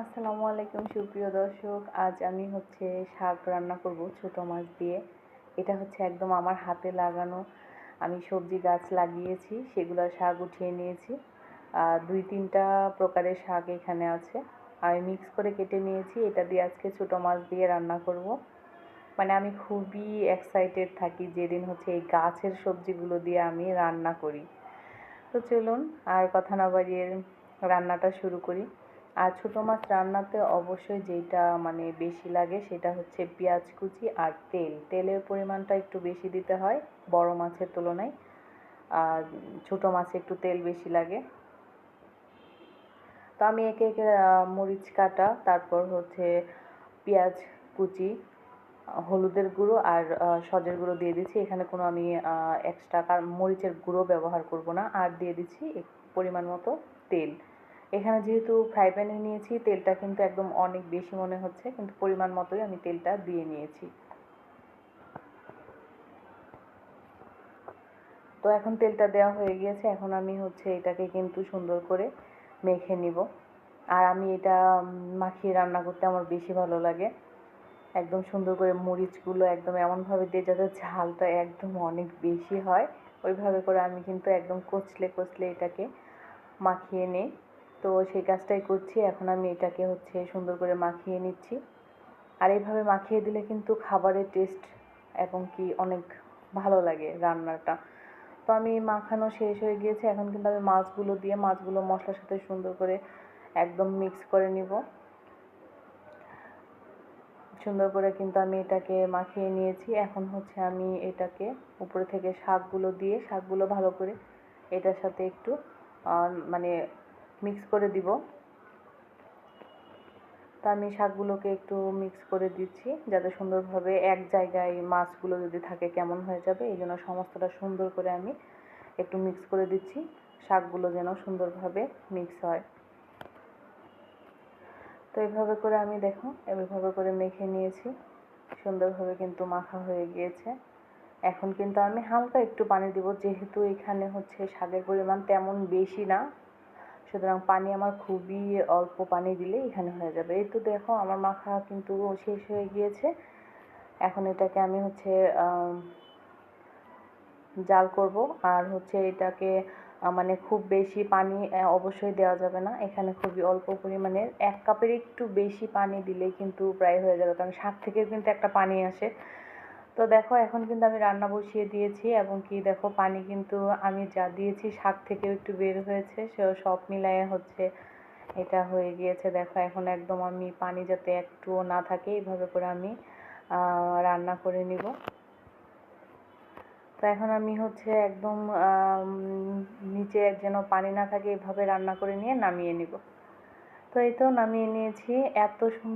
আসসালামু আলাইকুম, সুপ্রিয় দর্শক। আজ আমি হচ্ছে শাক রান্না করব ছোট মাছ দিয়ে। এটা হচ্ছে একদম আমার হাতে লাগানো। আমি সবজি গাছ লাগিয়েছি সেগুলোর শাক উঠিয়ে নিয়েছি। আর দুই তিনটা প্রকারের শাক এখানে আছে। আমি মিক্স করে কেটে নিয়েছি। এটা দিয়ে আজকে ছোট মাছ দিয়ে রান্না করব। মানে আমি খুবই এক্সাইটেড থাকি যেদিন হচ্ছে এই গাছের সবজিগুলো দিয়ে আমি রান্না করি। তো চলুন, আর কথা না বাড়িয়ে রান্নাটা শুরু করি। আর ছোটো মাছ রান্নাতে অবশ্যই যেটা মানে বেশি লাগে সেটা হচ্ছে পেঁয়াজ কুচি আর তেল। তেলের পরিমাণটা একটু বেশি দিতে হয় বড় মাছের তুলনায়। আর ছোটো মাছে একটু তেল বেশি লাগে। তো আমি একে একে মরিচ কাটা, তারপর হচ্ছে পেঁয়াজ কুচি, হলুদের গুঁড়ো আর সজের গুঁড়ো দিয়ে দিচ্ছি। এখানে কোনো আমি এক্সট্রা মরিচের গুঁড়ো ব্যবহার করব না। আর দিয়ে দিচ্ছি পরিমাণ মতো তেল। এখানে যেহেতু ফ্রাই প্যানে নিয়েছি, তেলটা কিন্তু একদম অনেক বেশি মনে হচ্ছে, কিন্তু পরিমাণ মতোই আমি তেলটা দিয়ে নিয়েছি। তো এখন তেলটা দেওয়া হয়ে গিয়েছে, এখন আমি হচ্ছে এটাকে কিন্তু সুন্দর করে মেখে নিব। আর আমি এটা মাখিয়ে রান্না করতে আমার বেশি ভালো লাগে। একদম সুন্দর করে মরিচগুলো একদম এমনভাবে দিয়ে যাতে ঝালটা একদম অনেক বেশি হয়, ওইভাবে করে আমি কিন্তু একদম কচলে কচলে এটাকে মাখিয়ে নিই। তো সেই কাজটাই করছি। এখন আমি এটাকে হচ্ছে সুন্দর করে মাখিয়ে নিচ্ছি। আর এইভাবে মাখিয়ে দিলে কিন্তু খাবারের টেস্ট এবং কি অনেক ভালো লাগে রান্নাটা। তো আমি মাখানো শেষ হয়ে গিয়েছে। এখন কিন্তু আমি মাছগুলো দিয়ে মাছগুলো মশলার সাথে সুন্দর করে একদম মিক্স করে নিব। সুন্দর করে কিন্তু আমি এটাকে মাখিয়ে নিয়েছি। এখন হচ্ছে আমি এটাকে উপরে থেকে শাকগুলো দিয়ে, শাকগুলো ভালো করে এটার সাথে একটু মানে মিক্স করে দিব। তা আমি শাকগুলোকে একটু মিক্স করে দিচ্ছি, যাতে সুন্দরভাবে এক জায়গায় মাছগুলো যদি থাকে কেমন হয়ে যাবে, এই জন্য সমস্তটা সুন্দর করে আমি একটু মিক্স করে দিচ্ছি, শাকগুলো যেন সুন্দরভাবে মিক্স হয়। তো এইভাবে করে আমি দেখো এইভাবে করে মেখে নিয়েছি, সুন্দরভাবে কিন্তু মাখা হয়ে গিয়েছে। এখন কিন্তু আমি হালকা একটু পানি দিব, যেহেতু এখানে হচ্ছে শাকের পরিমাণ তেমন বেশি না। সুতরাং পানি আমার খুবই অল্প পানি দিলে এখানে হয়ে যাবে। এই তো দেখো, আমার মাখা কিন্তু শেষ হয়ে গিয়েছে। এখন এটাকে আমি হচ্ছে জাল করব। আর হচ্ছে এটাকে মানে খুব বেশি পানি অবশ্যই দেওয়া যাবে না। এখানে খুবই অল্প পরিমাণে, এক কাপের একটু বেশি পানি দিলেই কিন্তু প্রায় হয়ে যাবে। কারণ শাক থেকে কিন্তু একটা পানি আসে। তো দেখো, এখন কিন্তু আমি রান্না বসিয়ে দিয়েছি এবং কি দেখো, পানি কিন্তু আমি যা দিয়েছি, শাক থেকেও একটু বের হয়েছে সেও সব মিলায়ে হচ্ছে, এটা হয়ে গিয়েছে। দেখো, এখন একদম আমি পানি যাতে একটুও না থাকে, এইভাবে করে আমি রান্না করে নিব। তো এখন আমি হচ্ছে একদম নিচে যেন পানি না থাকে এভাবে রান্না করে নিয়ে নামিয়ে নিব। তো এই তো নামিয়ে নিয়েছি, এত সুন্দর